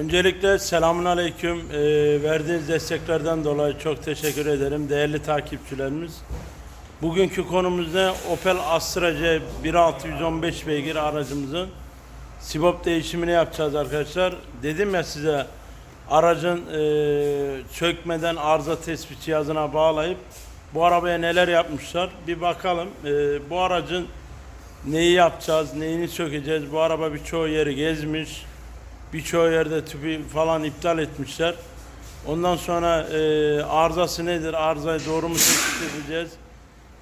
Öncelikle selamun aleyküm. Ee, verdiğiniz desteklerden dolayı çok teşekkür ederim değerli takipçilerimiz. Bugünkü konumuz? Opel Astra C 1615 beygir aracımızın Sibop değişimini yapacağız arkadaşlar. Dedim ya size aracın e, sökmeden arıza tespit cihazına bağlayıp bu arabaya neler yapmışlar bir bakalım. E, bu aracın neyi yapacağız, neyini sökeceğiz. Bu araba birçoğu yeri gezmiş. Birçoğu yerde tüpü falan iptal etmişler. Ondan sonra e, arızası nedir? Arızayı doğru mu tespit edeceğiz?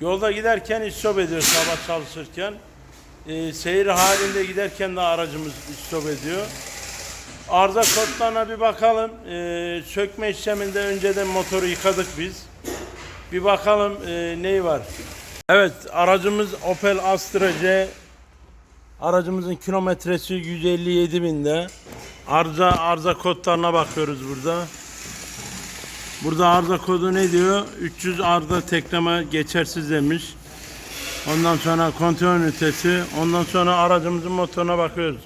Yolda giderken istop ediyor sabah çalışırken. E, seyir halinde giderken de aracımız istop ediyor. Arıza kodlarına bir bakalım. E, sökme işleminde önceden motoru yıkadık biz. Bir bakalım e, neyi var. Evet aracımız Opel Astra C Aracımızın kilometresi 157 binde. Arıza arıza kodlarına bakıyoruz burada. Burada arıza kodu ne diyor? 300 arıza tekleme geçersiz demiş. Ondan sonra kontrol ünitesi. Ondan sonra aracımızın motoruna bakıyoruz.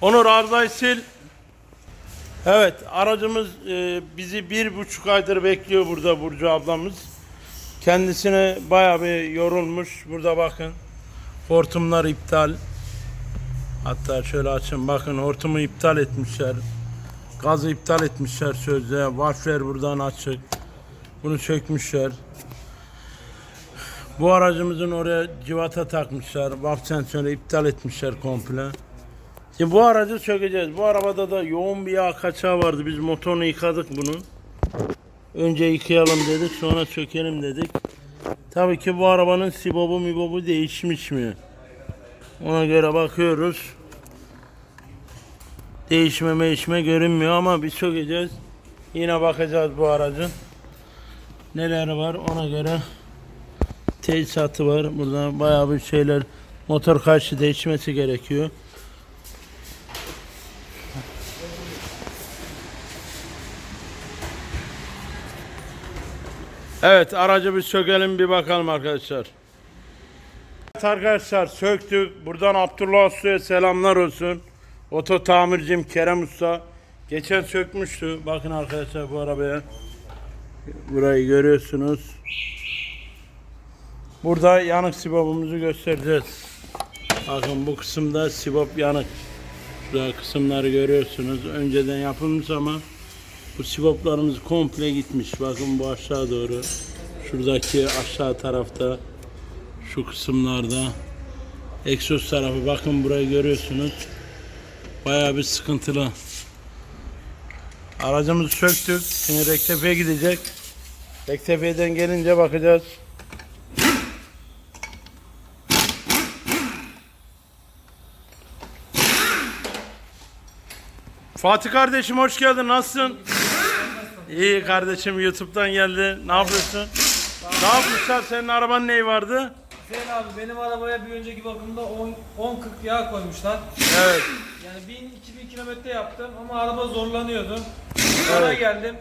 Onur arızayı sil. Evet aracımız e, bizi bir buçuk aydır bekliyor burada Burcu ablamız. Kendisine bayağı bir yorulmuş. Burada bakın. Hortumlar iptal. Hatta şöyle açın bakın hortumu iptal etmişler. Gazı iptal etmişler sözde. Valfler buradan açık. Bunu sökmüşler. Bu aracımızın oraya civata takmışlar. Valf sensörü iptal etmişler komple. Şimdi bu aracı sökeceğiz. Bu arabada da yoğun bir yağ kaçağı vardı. Biz motorunu yıkadık bunu. Önce yıkayalım dedik sonra sökelim dedik. Tabii ki bu arabanın sibobu mibobu değişmiş mi? Ona göre bakıyoruz. Değişme değişme görünmüyor ama bir sökeceğiz. Yine bakacağız bu aracın. Neler var ona göre tesisatı var. Burada bayağı bir şeyler motor karşı değişmesi gerekiyor. Evet aracı bir sökelim bir bakalım arkadaşlar. Evet arkadaşlar söktük. Buradan Abdullah Usta'ya selamlar olsun. Oto tamircim Kerem Usta. Geçen sökmüştü. Bakın arkadaşlar bu arabaya. Burayı görüyorsunuz. Burada yanık sibopumuzu göstereceğiz. Bakın bu kısımda sibop yanık. Şurada kısımları görüyorsunuz. Önceden yapılmış ama bu siboplarımız komple gitmiş. Bakın bu aşağı doğru. Şuradaki aşağı tarafta şu kısımlarda egzoz tarafı bakın burayı görüyorsunuz. Bayağı bir sıkıntılı. Aracımızı söktük. Şimdi Rektepe'ye gidecek. Rektepe'den gelince bakacağız. Fatih kardeşim hoş geldin. Nasılsın? İyi kardeşim YouTube'dan geldi. Ne yapıyorsun? Ne yapmışlar? Senin arabanın neyi vardı? Hüseyin abi benim arabaya bir önceki bakımda 10 10 40 yağ koymuşlar. Evet. Yani 1000 2000 kilometre yaptım ama araba zorlanıyordu. Sonra Evet. geldim.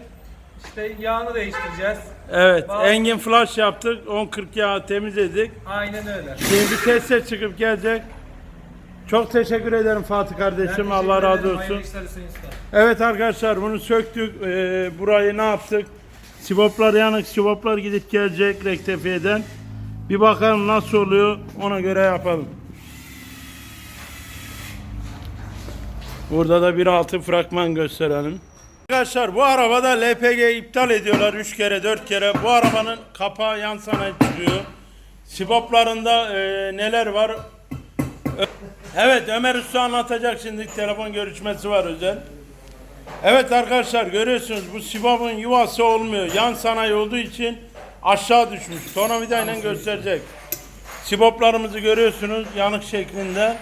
İşte yağını değiştireceğiz. Evet. Bazı- Engin flash yaptık. 10-40 yağı temizledik. Aynen öyle. Şimdi teste çıkıp gelecek. Çok teşekkür ederim Fatih kardeşim. Ben Allah teşekkür razı ederim. olsun. Hayırlı işler Hüseyin Usta. Evet arkadaşlar bunu söktük. Ee, burayı ne yaptık? Sivoplar yanık. Sivoplar gidip gelecek Rektepe'den. Bir bakalım nasıl oluyor. Ona göre yapalım. Burada da 1.6 fragman gösterelim. Arkadaşlar bu arabada LPG iptal ediyorlar 3 kere 4 kere. Bu arabanın kapağı yan sanayi çıkıyor. Siboplarında e, neler var? Evet Ömer Usta anlatacak şimdi telefon görüşmesi var özel. Evet arkadaşlar görüyorsunuz bu Sibop'un yuvası olmuyor. Yan sanayi olduğu için aşağı düşmüş. Tornavidayla gösterecek. Siboplarımızı görüyorsunuz yanık şeklinde.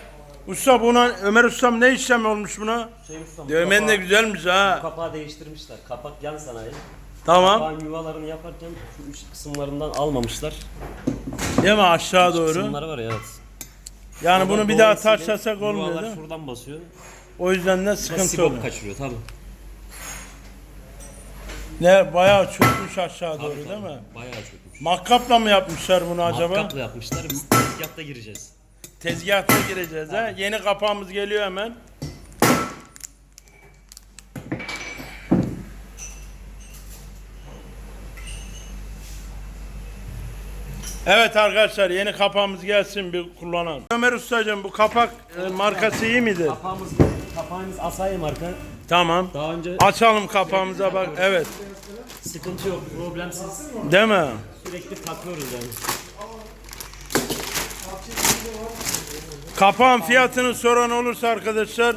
Usta buna Ömer Ustam ne işlem olmuş buna? Şey ustam, Dövmen de kapağı- güzelmiş ha. Kapağı değiştirmişler. Kapak yan sanayi. Tamam. Kapağın yuvalarını yaparken şu üst kısımlarından almamışlar. Değil mi aşağı doğru? Kısımları var ya evet. Yani bunu bir daha taşlasak olmuyor Yuvalar değil mi? şuradan basıyor. O yüzden de sıkıntı sibop oluyor. kaçırıyor tabi. Ne bayağı çökmüş aşağı doğru tabii, değil mi? Bayağı çökmüş. Matkapla mı yapmışlar bunu acaba? Matkapla yapmışlar. Tezgahta gireceğiz. Tezgahta gireceğiz ha. Yeni kapağımız geliyor hemen. Evet arkadaşlar yeni kapağımız gelsin bir kullanan. Ömer Ustacığım bu kapak e, markası iyi miydi? Kapağımız, kapağımız Asayi marka. Tamam. Daha önce Açalım kapağımıza bak. Evet. sıkıntı yok, problemsiz. Değil mi? Sürekli takıyoruz yani. Kapağın fiyatını soran olursa arkadaşlar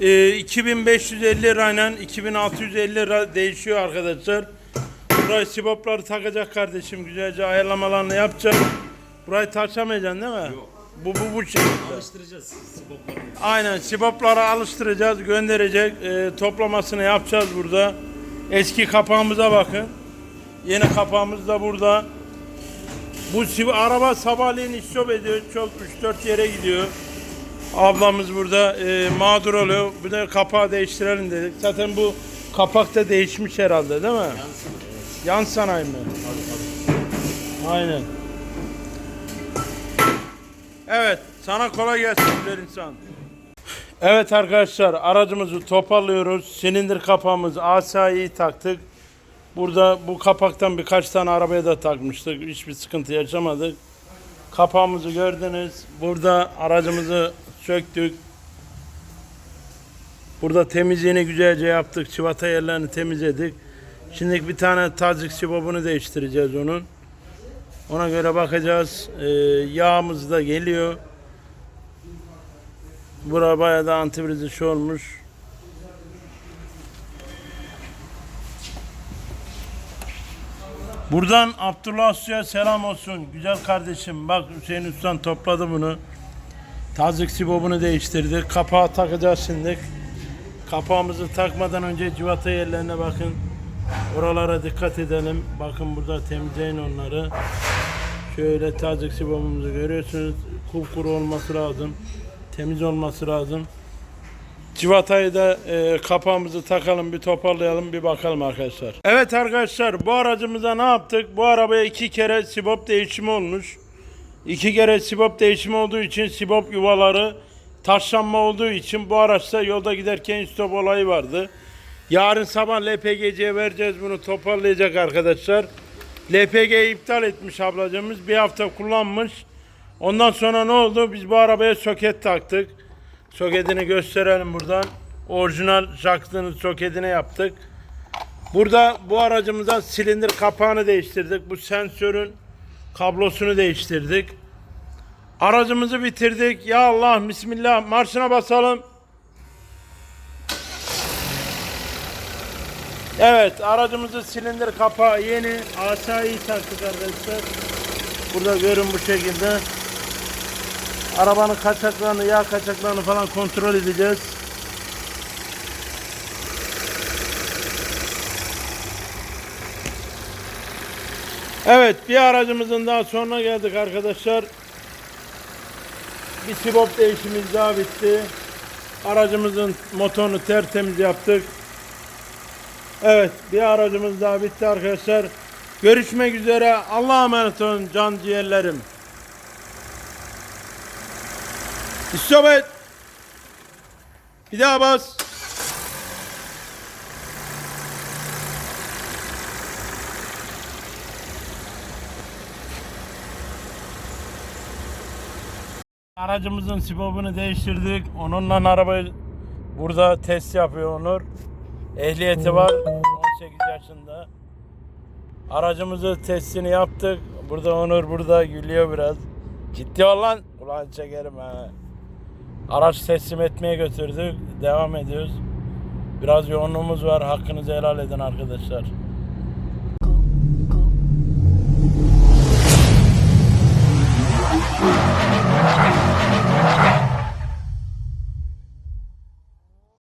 e, 2550 lirayla 2650 lira değişiyor arkadaşlar. Burayı sibopları takacak kardeşim güzelce ayarlamalarını yapacak. Burayı taşamayacaksın değil mi? Yok. Bu bu bu şekilde. Alıştıracağız sibopları. Aynen sibopları alıştıracağız, gönderecek, e, toplamasını yapacağız burada. Eski kapağımıza bakın. Yeni kapağımız da burada. Bu araba sabahleyin istop ediyor. Çok 3-4 yere gidiyor. Ablamız burada e, mağdur oluyor. Bir de kapağı değiştirelim dedik. Zaten bu kapak da değişmiş herhalde değil mi? Yan sanayi mi? Aynen. Evet, sana kolay gelsin güzel insan. Evet arkadaşlar, aracımızı toparlıyoruz. Silindir kapağımız ASA'yı taktık. Burada bu kapaktan birkaç tane arabaya da takmıştık. Hiçbir sıkıntı yaşamadık. Kapağımızı gördünüz. Burada aracımızı söktük. Burada temizliğini güzelce yaptık. Çivata yerlerini temizledik. Şimdi bir tane tazik sibobunu değiştireceğiz onun. Ona göre bakacağız. Ee, yağımız da geliyor. Bura bayağı da antifriz işi olmuş. Buradan Abdullah Usta'ya selam olsun. Güzel kardeşim. Bak Hüseyin Usta'n topladı bunu. Tazik sibobunu değiştirdik. Kapağı takacağız şimdi. Kapağımızı takmadan önce civata yerlerine bakın. Oralara dikkat edelim. Bakın burada temizleyin onları. Şöyle tazik sibobumuzu görüyorsunuz. Kupkuru olması lazım. Temiz olması lazım. Civatayı da e, kapağımızı takalım bir toparlayalım bir bakalım arkadaşlar. Evet arkadaşlar bu aracımıza ne yaptık? Bu arabaya iki kere sibop değişimi olmuş. İki kere sibop değişimi olduğu için sibop yuvaları taşlanma olduğu için bu araçta yolda giderken stop olayı vardı. Yarın sabah LPG'ye vereceğiz bunu toparlayacak arkadaşlar. LPG iptal etmiş ablacığımız bir hafta kullanmış. Ondan sonra ne oldu? Biz bu arabaya soket taktık. Soketini gösterelim buradan. Orijinal jaktının soketini yaptık. Burada bu aracımıza silindir kapağını değiştirdik. Bu sensörün kablosunu değiştirdik. Aracımızı bitirdik. Ya Allah bismillah marşına basalım. Evet aracımızı silindir kapağı yeni aşağıyı taktık arkadaşlar. Burada görün bu şekilde. Arabanın kaçaklarını, yağ kaçaklarını falan kontrol edeceğiz. Evet, bir aracımızın daha sonuna geldik arkadaşlar. Bir sibop değişimimiz daha bitti. Aracımızın motorunu tertemiz yaptık. Evet, bir aracımız daha bitti arkadaşlar. Görüşmek üzere. Allah'a emanet olun can ciğerlerim. İstop et. Bir daha bas. Aracımızın sibobunu değiştirdik. Onunla arabayı burada test yapıyor Onur. Ehliyeti var. 18 yaşında. Aracımızı testini yaptık. Burada Onur burada gülüyor biraz. Ciddi ol lan. Ulan çekerim ha. Araç teslim etmeye götürdük. Devam ediyoruz. Biraz yoğunluğumuz var. Hakkınızı helal edin arkadaşlar.